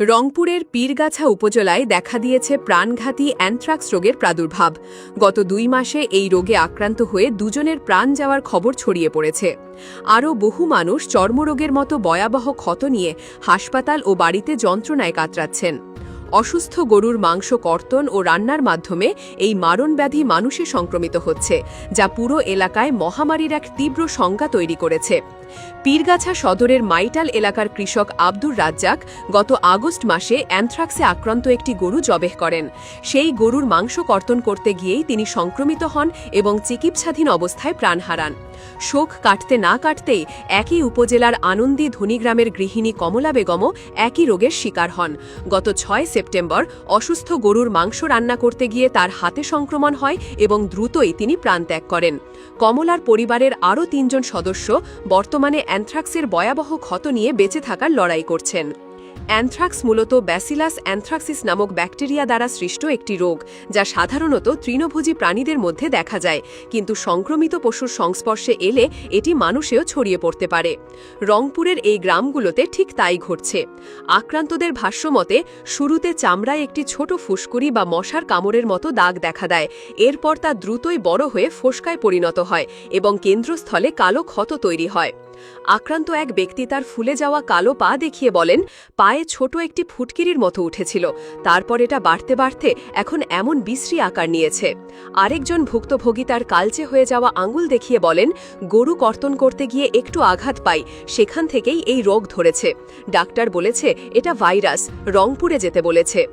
রংপুরের পীরগাছা উপজেলায় দেখা দিয়েছে প্রাণঘাতী অ্যান্থ্রাক্স রোগের প্রাদুর্ভাব। গত দুই মাসে এই রোগে আক্রান্ত হয়ে দুজনের প্রাণ যাওয়ার খবর ছড়িয়ে পড়েছে। আরও বহু মানুষ চর্মরোগের মতো ভয়াবহ ক্ষত নিয়ে হাসপাতাল ও বাড়িতে যন্ত্রণায় কাতরাচ্ছেন। অসুস্থ গরুর মাংস কর্তন ও রান্নার মাধ্যমে এই মারণব্যাধি মানুষে সংক্রমিত হচ্ছে, যা পুরো এলাকায় মহামারীর এক তীব্র সংজ্ঞা তৈরি করেছে। পীরগাছা সদরের মাইটাল এলাকার কৃষক আব্দুর রাজ্জাক গত আগস্ট মাসে অ্যানথ্রাক্সে আক্রান্ত একটি গরু জবেহ করেন। সেই গরুর মাংস কর্তন করতে গিয়েই তিনি সংক্রমিত হন এবং চিকিৎসাধীন অবস্থায় প্রাণ হারান। শোক কাটতে না কাটতেই একই উপজেলার আনন্দী ধনীগ্রামের গৃহিণী কমলা বেগমও একই রোগের শিকার হন। গত ছয় সেপ্টেম্বর অসুস্থ গরুর মাংস রান্না করতে গিয়ে তার হাতে সংক্রমণ হয় এবং দ্রুতই তিনি প্রাণত্যাগ করেন। কমলার পরিবারের আরও তিনজন সদস্য বর্তমানে অ্যান্থ্রাক্সের ভয়াবহ ক্ষত নিয়ে বেঁচে থাকার লড়াই করছেন। অ্যানথ্রাক্স মূলত ব্যাসিলাস অ্যানথ্রাক্সিস নামক ব্যাকটেরিয়া দ্বারা সৃষ্ট একটি রোগ, যা সাধারণত তৃণভোজী প্রাণীদের মধ্যে দেখা যায়, কিন্তু সংক্রমিত পশুর সংস্পর্শে এলে এটি মানুষেও ছড়িয়ে পড়তে পারে। রংপুরের এই গ্রামগুলোতে ঠিক তাই ঘটছে। আক্রান্তদের ভাষ্যমতে, শুরুতে চামড়ায় একটি ছোট ফুসকুড়ি বা মশার কামড়ের মতো দাগ দেখা দেয়। এরপর তা দ্রুতই বড় হয়ে ফোসকায় পরিণত হয় এবং কেন্দ্রস্থলে কালো ক্ষত তৈরি হয়। আক্রান্ত এক ব্যক্তি তার ফুলে যাওয়া কালো পা দেখিয়ে বলেন, পায়ে ছোট একটি ফুটকিরির মতো উঠেছিল। তারপর এটা বাড়তে বাড়তে এখন এমন বিশ্রী আকার নিয়েছে। আরেকজন ভুক্তভোগী তার কালচে হয়ে যাওয়া আঙুল দেখিয়ে বলেন, গরু কর্তন করতে গিয়ে একটু আঘাত পাই, সেখান থেকেই এই রোগ ধরেছে। ডাক্তার বলেছে, এটা ভাইরাস, রংপুরে যেতে বলেছে।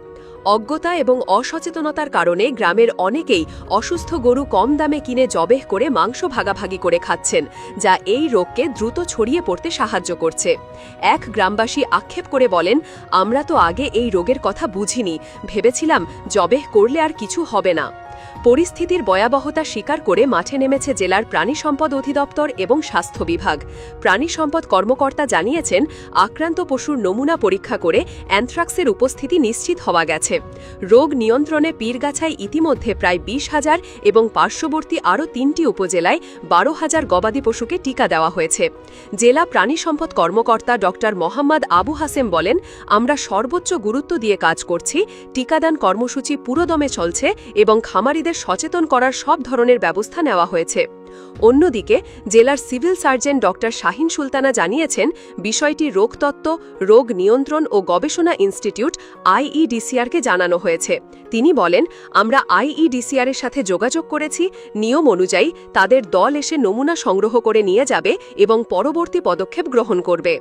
অজ্ঞতা এবং অসচেতনতার কারণে গ্রামের অনেকেই অসুস্থ গরু কম দামে কিনে জবেহ করে মাংস ভাগাভাগি করে খাচ্ছেন, যা এই রোগকে দ্রুত ছড়িয়ে পড়তে সাহায্য করছে। এক গ্রামবাসী আক্ষেপ করে বলেন, আমরা তো আগে এই রোগের কথা বুঝিনি। ভেবেছিলাম জবেহ করলে আর কিছু হবে না। পরিস্থিতির ভয়াবহতা স্বীকার করে মাঠে নেমেছে জেলার প্রাণী সম্পদ অধিদপ্তর এবং স্বাস্থ্য বিভাগ। প্রাণী সম্পদ কর্মকর্তা জানিয়েছেন, আক্রান্ত পশুর নমুনা পরীক্ষা করে অ্যানথ্রাক্সের উপস্থিতি নিশ্চিত হওয়া গেছে। রোগ নিয়ন্ত্রণে পীরগাছায় ইতিমধ্যে প্রায় বিশ হাজার এবং পার্শ্ববর্তী আরও তিনটি উপজেলায় বারো হাজার গবাদি পশুকে টিকা দেওয়া হয়েছে। জেলা প্রাণী সম্পদ কর্মকর্তা ড. মোহাম্মদ আবু হাসেম বলেন, আমরা সর্বোচ্চ গুরুত্ব দিয়ে কাজ করছি। টিকাদান কর্মসূচি পুরোদমে চলছে এবং খামারিদের সচেতন করার সব ধরনের ব্যবস্থা নেওয়া হয়েছে। অন্যদিকে, জেলার সিভিল সার্জন ড. শাহিন সুলতানা জানিয়েছেন, বিষয়টি রোগতত্ত্ব, রোগ নিয়ন্ত্রণ ও গবেষণা ইনস্টিটিউট আইইডিসিআরকে জানানো হয়েছে। তিনি বলেন, আমরা আইইডিসিআর এর সাথে যোগাযোগ করেছি, নিয়ম অনুযায়ী তাদের দল এসে নমুনা সংগ্রহ করে নিয়ে যাবে এবং পরবর্তী পদক্ষেপ গ্রহণ করবে।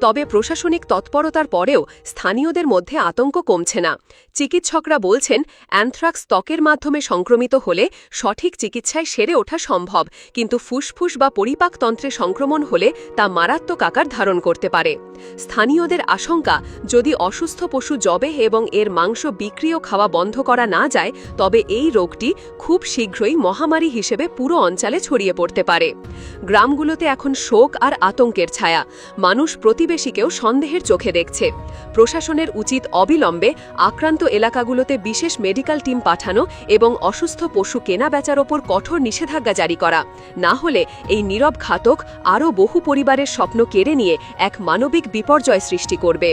তবে প্রশাসনিক তৎপরতার পরেও স্থানীয়দের মধ্যে আতঙ্ক কমছে না। চিকিৎসকরা বলছেন, অ্যানথ্রাক্স ত্বকের মাধ্যমে সংক্রমিত হলে সঠিক চিকিৎসায় সেরে ওঠা সম্ভব। কিন্তু ফুসফুস বা পরিপাকতন্ত্রে সংক্রমণ হলে তা মারাত্মক আকার ধারণ করতে পারে। স্থানীয়দের আশঙ্কা, যদি অসুস্থ পশু জবে এবং এর মাংস বিক্রি ও খাওয়া বন্ধ করা না যায়, তবে এই রোগটি খুব শীঘ্রই মহামারী হিসেবে পুরো অঞ্চলে ছড়িয়ে পড়তে পারে। গ্রামগুলোতে এখন শোক আর আতঙ্কের ছায়া। মানুষ প্রতিবেশীকেও সন্দেহের চোখে দেখছে। প্রশাসনের উচিত অবিলম্বে আক্রান্ত এলাকাগুলোতে বিশেষ মেডিকেল টিম পাঠানো এবং অসুস্থ পশু কেনা বেচার ওপর কঠোর নিষেধাজ্ঞা জারি করা। না হলে এই নীরব ঘাতক আরও বহু পরিবারের স্বপ্ন কেড়ে নিয়ে এক মানবিক বিপর্যয় সৃষ্টি করবে।